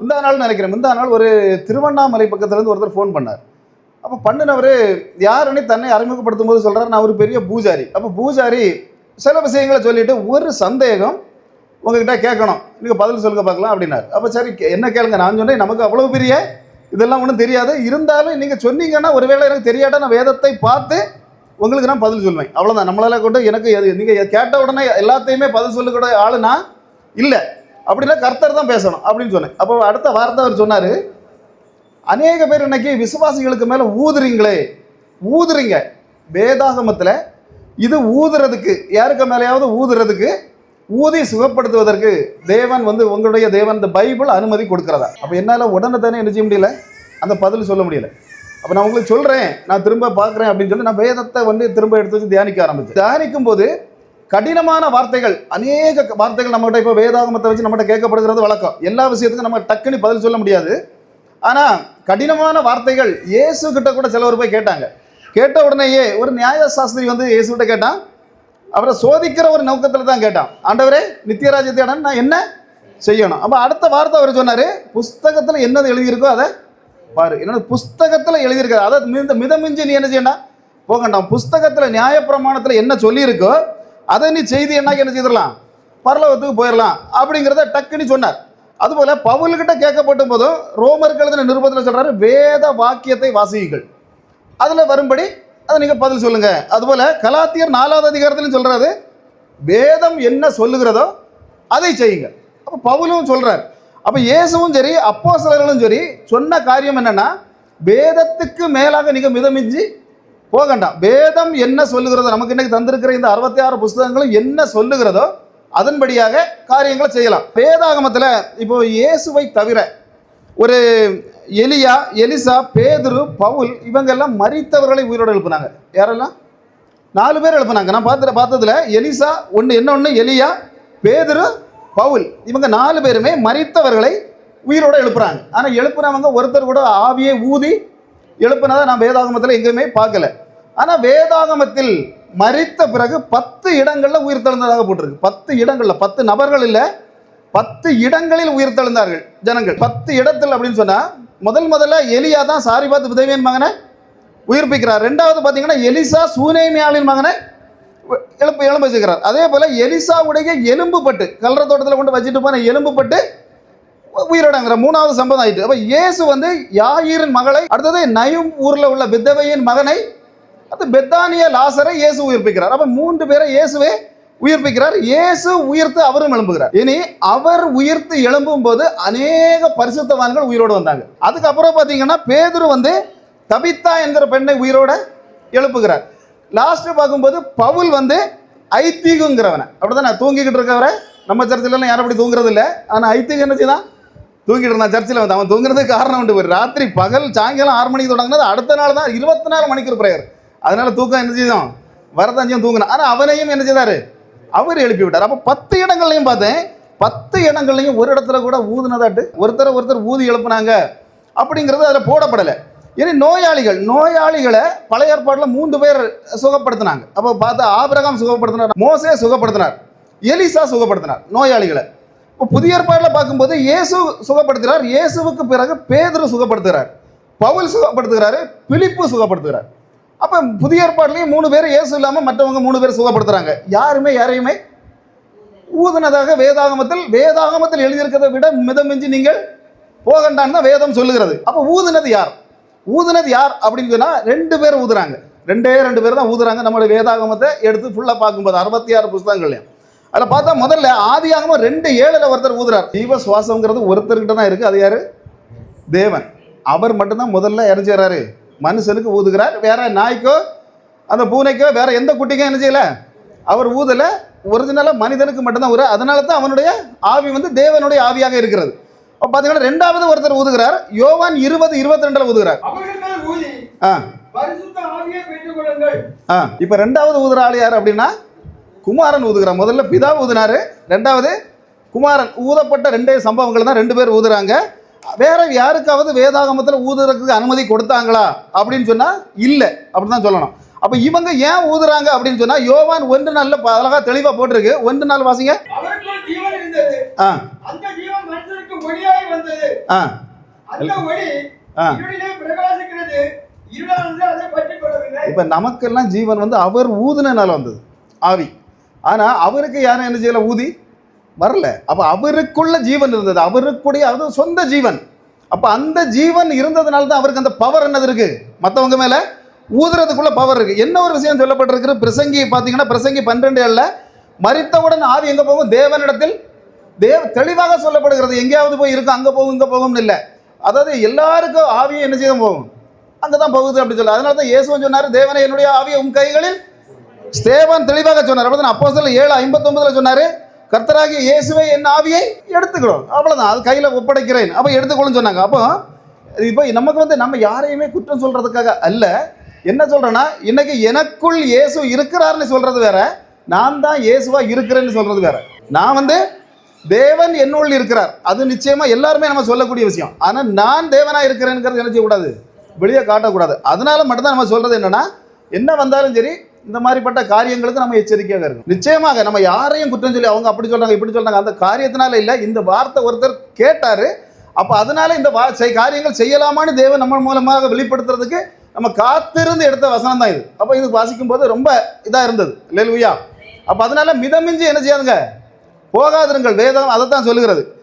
முந்தா நாள் நினைக்கிறேன். முந்தா நாள் ஒரு திருவண்ணாமலை பக்கத்துலேருந்து ஒருத்தர் ஃபோன் பண்ணார். அப்போ பண்ணினவர் யாருன்னு தன்னை அறிமுகப்படுத்தும் போது சொல்கிறார் நான் ஒரு பெரிய பூஜாரி. அப்போ பூஜாரி சில விஷயங்களை சொல்லிவிட்டு ஒரு சந்தேகம் உங்ககிட்ட கேட்கணும். நீங்கள் பதில் சொல்லுங்க பார்க்கலாம் அப்படின்னாரு. அப்போ சரி கே- என்ன கேளுங்க நான் சொன்னேன் நமக்கு அவ்வளோ பெரிய இதெல்லாம் ஒன்றும் தெரியாது. இருந்தாலும் நீங்கள் சொன்னீங்கன்னா ஒருவேளை எனக்கு தெரியாட்டா நான் வேதத்தை பார்த்து உங்களுக்கு நான் பதில் சொல்லுவேன் அவ்வளோதான் நம்மளால கொண்டு எனக்கு எது நீங்கள் கேட்ட உடனே எல்லாத்தையுமே பதில் சொல்லக்கூடிய ஆளு நான் இல்லை. அப்படிலாம் கர்த்தர் தான் பேசணும் அப்படின்னு சொன்னேன். அப்போ அடுத்த வார்த்தை அவர் சொன்னார் அநேக பேர் இன்னைக்கு விசுவாசிகளுக்கு மேலே ஊதுறீங்களே ஊதுறீங்க. வேதாகமத்தில் இது ஊதுறதுக்கு யாருக்கு மேலேயாவது ஊதுறதுக்கு ஊதி சுகப்படுத்துவதற்கு தேவன் வந்து உங்களுடைய தேவன் இந்த பைபிள் அனுமதி கொடுக்குறதா? அப்போ என்னால் உடனே தானே என்ன செய்ய முடியல. அந்த பதில் சொல்ல முடியல. அப்போ நான் உங்களுக்கு சொல்கிறேன் நான் திரும்ப பார்க்குறேன் அப்படின்னு சொல்லி நான் வேதத்தை வந்து திரும்ப எடுத்து வச்சு தியானிக்க ஆரம்பிச்சேன். தியானிக்கும் போது கடினமான வார்த்தைகள் அநேக வார்த்தைகள் நம்மகிட்ட இப்போ வேதாகமத்தை வச்சு நம்மகிட்ட கேட்கப்படுகிறது வழக்கம். எல்லா விஷயத்துக்கும் நம்ம டக்குன்னு பதில் சொல்ல முடியாது. ஆனால் கடினமான வார்த்தைகள் இயேசு கிட்ட கூட சிலவர் போய் கேட்டாங்க. கேட்ட உடனேயே ஒரு நியாய சாஸ்திரி வந்து இயேசுகிட்ட கேட்டான். அவரை சோதிக்கிற ஒரு நோக்கத்தில் தான் கேட்டான். ஆண்டவரே நித்தியராஜ்யத்தை நான் என்ன செய்யணும்? அப்போ அடுத்த வார்த்தை அவர் சொன்னார் புஸ்தகத்தில் என்னது எழுதியிருக்கோ அதை பாரு. என்னோட புஸ்தகத்தில் எழுதியிருக்காது அதை மித மிதமிஞ்சி நீ என்ன செய்யணும் போகண்டாம். புஸ்தகத்தில் நியாயப்பிரமாணத்தில் என்ன சொல்லியிருக்கோ அதை நீ செய்தி என்ன என்ன செய்திடலாம்? பரலோகத்துக்கு போயிடலாம். அப்படிங்கிறத டக்குன்னு சொன்னார். அதுபோல பவுல்கிட்ட கேட்கப்படும் போதும் ரோமருக்கு எழுதின நிருபத்தில் சொல்றாரு வேத வாக்கியத்தை வாசியுங்கள். அதில் வரும்படி அதை நீங்கள் பதில் சொல்லுங்க. அதுபோல கலாத்தியர் நாலாவது அதிகாரத்திலும் சொல்றாரு வேதம் என்ன சொல்லுகிறதோ அதை செய்யுங்க அப்போ பவுலும் சொல்கிறார் அப்போ இயேசுவும் சரி அப்போ சரி சொன்ன காரியம் என்னன்னா வேதத்துக்கு மேலாக நீங்கள் மிதமிஞ்சி போகண்டாம் வேதம் என்ன சொல்லுகிறதோ நமக்கு இன்னைக்கு தந்திருக்கிற இந்த அறுபத்தி ஆறு புஸ்தகங்களும் என்ன சொல்லுகிறதோ அதன்படியாக காரியங்களை செய்யலாம். வேதாகமத்தில் இப்போ இயேசுவை தவிர ஒரு எலியா எலிசா பேதுரு பவுல் இவங்கெல்லாம் மறித்தவர்களை உயிரோடு எழுப்புனாங்க. யாரெல்லாம்? நாலு பேர் எழுப்புனாங்க. நான் பார்த்து பார்த்ததுல எலிசா ஒன்று என்ன ஒன்று எலியா பேதுரு பவுல். இவங்க நாலு பேருமே மறித்தவர்களை உயிரோட எழுப்புறாங்க. ஆனால் எழுப்புனவங்க ஒருத்தர் கூட ஆவியை ஊதி எழுப்புனதை நான் வேதாகமத்தில் எங்கேயுமே பார்க்கல. ஆனால் வேதாகமத்தில் மறித்த பிறகு பத்து இடங்களில் உயிர் தெழுந்ததாக போட்டிருக்கு. பத்து இடங்களில் பத்து நபர்கள் இல்லை பத்து இடங்களில் உயிர் தெழுந்தார்கள் ஜனங்கள். பத்து இடத்தில் அப்படின்னு சொன்னால் முதல் முதல்ல எலியா தான் சாரி பார்த்து விதவியன் மகனை உயிர்ப்பிக்கிறார். ரெண்டாவது பார்த்தீங்கன்னா எலிசா சூனேமியாளின் மகனை எழுப்பு எழும்ப வச்சுக்கிறார் அதே போல் எலிசாவுடைய எலும்பு பட்டு கல்ற தோட்டத்தில் கொண்டு வச்சுட்டு போன எலும்பு பட்டு உயிரிடங்கிற மூணாவது சம்பவம் ஆயிட்டு. அப்போ இயேசு வந்து யாயிரின் மகளை அடுத்தது நயும் ஊரில் உள்ள வித்தவையின் மகனை அது பெத்தானிய லாசரை இயேசு உயிர்ப்பிக்கிறார். அப்போ மூன்று பேரை இயேசுவே உயிர்ப்பிக்கிறார். இயேசு உயிர்த்து அவரும் எழும்புகிறார். இனி அவர் உயிர்த்து எழும்பும் போது அநேக பரிசுத்தவான்கள் உயிரோடு வந்தாங்க. அதுக்கப்புறம் பார்த்தீங்கன்னா பேதுரு வந்து தபித்தா என்கிற பெண்ணை உயிரோட எழுப்புகிறார். லாஸ்ட் பார்க்கும்போது பவுல் வந்து ஐத்தீகுங்கிறவனை அப்படிதானே தூங்கிக்கிட்டு இருக்கவரை நம்ம சர்ச்சிலலாம் யாரும் அப்படி தூங்குறது இல்லை ஆனால் ஐத்தீகு என்ன தான் தூங்கிட்டு இருந்தான் சர்ச்சில் வந்து. அவன் தூங்குறதுக்கு காரணம் உண்டு. ஒரு ராத்திரி பகல் சாயங்காலம் ஆறு மணிக்கு தொடங்கினது. அடுத்த நாள் தான் இருபத்தி நாலு மணிக்கு பிரேயர் அதனால தூக்கம் என்ன செய்தோம் வரதஞ்சியம் தூங்கினான் ஆனால் அவனையும் என்ன செய்தார்? அவர் எழுப்பி விட்டார். அப்போ பத்து இடங்கள்லையும் பார்த்தேன். பத்து இடங்கள்லையும் ஒரு இடத்துல கூட ஊதுனதாட்டு ஒருத்தரை ஒருத்தர் ஊதி எழுப்புனாங்க. அப்படிங்கிறது அதில் போடப்படலை. இனி நோயாளிகள் நோயாளிகளை பழைய ஏற்பாட்டில் மூன்று பேர் சுகப்படுத்தினாங்க. அப்போ பார்த்தா ஆபிரகாம் சுகப்படுத்தினார் மோசே சுகப்படுத்தினார் எலிசா சுகப்படுத்தினார் நோயாளிகளை. இப்போ புதிய ஏற்பாட்டில் பார்க்கும்போது இயேசு சுகப்படுத்துகிறார். இயேசுவுக்கு பிறகு பேதர் சுகப்படுத்துகிறார். பவுல் சுகப்படுத்துகிறாரு பிலிப்பு சுகப்படுத்துகிறார். அப்போ புதிய ஏற்பாட்டிலையும் மூணு பேர் இயேசு இல்லாமல் மற்றவங்க மூணு பேர் சுகப்படுத்துகிறாங்க யாருமே யாரையுமே? ஊதுனதாக வேதாகமத்தில் வேதாகமத்தில் எழுதியிருக்கிறத விட மிதமிஞ்சி நீங்கள் போகண்டான்னு தான் வேதம் சொல்லுகிறது. அப்போ ஊதுனது யார்? ஊதுனது யார் அப்படின்னு சொன்னால் ரெண்டு பேர் ஊதுறாங்க. ரெண்டே ரெண்டு பேர் தான் ஊதுறாங்க. நம்மளுடைய வேதாகமத்தை எடுத்து ஃபுல்லாக பார்க்கும்போது அறுபத்தி ஆறு புஸ்தகங்கள்லையும். அதில் பார்த்தா முதல்ல ஆதியாகமம் ரெண்டு ஏழில் ஒருத்தர் ஊதுறார். ஜீவ சுவாசங்கிறது ஒருத்தர்கிட்ட தான் இருக்குது அது யார்? தேவன். அவர் மட்டும்தான் முதல்ல இறஞ்சிடுறாரு மனுஷனுக்கு ஊதுகிறார். வேற நாய்க்கோ அந்த பூனைக்கோ வேற எந்த குட்டிக்கும் என்ன செய்யல? அவர் ஊதல. ஒரிஜினலாக மனிதனுக்கு மட்டும்தான் ஊற. அதனால தான் அவனுடைய ஆவி வந்து தேவனுடைய ஆவியாக இருக்கிறது. அப்போ பார்த்தீங்கன்னா ரெண்டாவது ஒருத்தர் ஊதுகிறார். யோவான் இருபது இருபத்தி ரெண்டில் ஊதுகிறார் ஆ. ஆ. இப்போ ரெண்டாவது ஊதுற ஆள் யார் அப்படின்னா? குமாரன் ஊதுகிறார். முதல்ல பிதா ஊதுனாரு. ரெண்டாவது குமாரன். ஊதப்பட்ட ரெண்டே சம்பவங்கள் தான் ரெண்டு பேர் ஊதுறாங்க. வேற யாருக்காவது வேதாகமத்தில் ஊதுறதுக்கு அனுமதி கொடுத்தாங்களா அப்படின்னு சொன்னால் இல்லை. அப்படின்னு தான் சொல்லணும். அப்போ இவங்க ஏன் ஊதுறாங்க அப்படின்னு சொன்னால் யோவான் ஒன்று நாளில் அழகாக தெளிவாக போட்டிருக்கு. ஒன்று நாள் வாசிங்க. ஆ. ஆ. ஆ. இப்போ நமக்கெல்லாம் ஜீவன் வந்து அவர் ஊதுனனால வந்தது. ஆவி. ஆனால் அவருக்கு யாரும் என்ன செய்யல? ஊதி? வரல. அப்போ அவருக்குள்ள ஜீவன் இருந்தது. அவருக்குடைய அது சொந்த ஜீவன். அப்போ அந்த ஜீவன் இருந்ததுனால தான் அவருக்கு அந்த பவர் என்னது இருக்கு? மற்றவங்க மேலே ஊதுறதுக்குள்ள பவர் இருக்கு. என்ன ஒரு விஷயம் சொல்லப்பட்டிருக்கிற பிரசங்கி பார்த்தீங்கன்னா பிரசங்கி பன்னிரெண்டு ஏழில் மறித்தவுடன் ஆவி எங்கே போகும்? தேவனிடத்தில் தேவ தெளிவாக சொல்லப்படுகிறது. எங்கேயாவது போய் இருக்கும் அங்கே போகும் இங்கே போகும்னு இல்லை. அதாவது எல்லாருக்கும் ஆவியும் என்ன செய்ய போகும். அங்கே தான் போகுது அப்படி சொல்லி. அதனால தான் இயேசுவன் சொன்னார் தேவனை என்னுடைய ஆவியை உன் கைகளில் ஸ்தேவான் தெளிவாக சொன்னார். அப்போ அப்போ ஏழு ஐம்பத்தொம்பதில் சொன்னார் கர்த்தராகிய இயேசுவை என் ஆவியை எடுத்துக்கிறோம். அவ்வளோதான் அது கையில் ஒப்படைக்கிறேன். அப்போ எடுத்துக்கொள்ளுன்னு சொன்னாங்க. அப்போ இப்போ நமக்கு வந்து நம்ம யாரையுமே குற்றம் சொல்கிறதுக்காக அல்ல. என்ன சொல்கிறேன்னா இன்னைக்கு எனக்குள் இயேசு இருக்கிறார்னு சொல்கிறது வேற. நான் தான் இயேசுவாக இருக்கிறேன்னு சொல்கிறது வேற. நான் வந்து தேவன் என்னுள் இருக்கிறார். அது நிச்சயமாக எல்லாருமே நம்ம சொல்லக்கூடிய விஷயம். ஆனால் நான் தேவனாக இருக்கிறேங்கிறது என்ன செய்யக்கூடாது? வெளியே காட்டக்கூடாது. அதனால மட்டும்தான் நம்ம சொல்கிறது என்னென்னா என்ன வந்தாலும் சரி இந்த மாதிரிப்பட்ட காரியங்களுக்கு நம்ம எச்சரிக்கையாக இருக்கும் நிச்சயமாக நம்ம யாரையும் குற்றம் சொல்லி அவங்க அப்படி சொல்றாங்க இப்படி சொல்றாங்க அந்த காரியத்தினால இல்லை இந்த வார்த்தை ஒருத்தர் கேட்டாரு அப்போ அதனால இந்த வா செய் காரியங்கள் செய்யலாமான்னு தேவன் நம்ம மூலமாக வெளிப்படுத்துறதுக்கு நம்ம காத்திருந்து எடுத்த வசனம் தான் இது. அப்போ இது வாசிக்கும் போது ரொம்ப இதாக இருந்தது. இல்லையா அப்போ அதனால மிதமிஞ்சி என்ன செய்யாதுங்க? போகாதிருங்கள். வேதம் அதை தான் சொல்லுகிறது.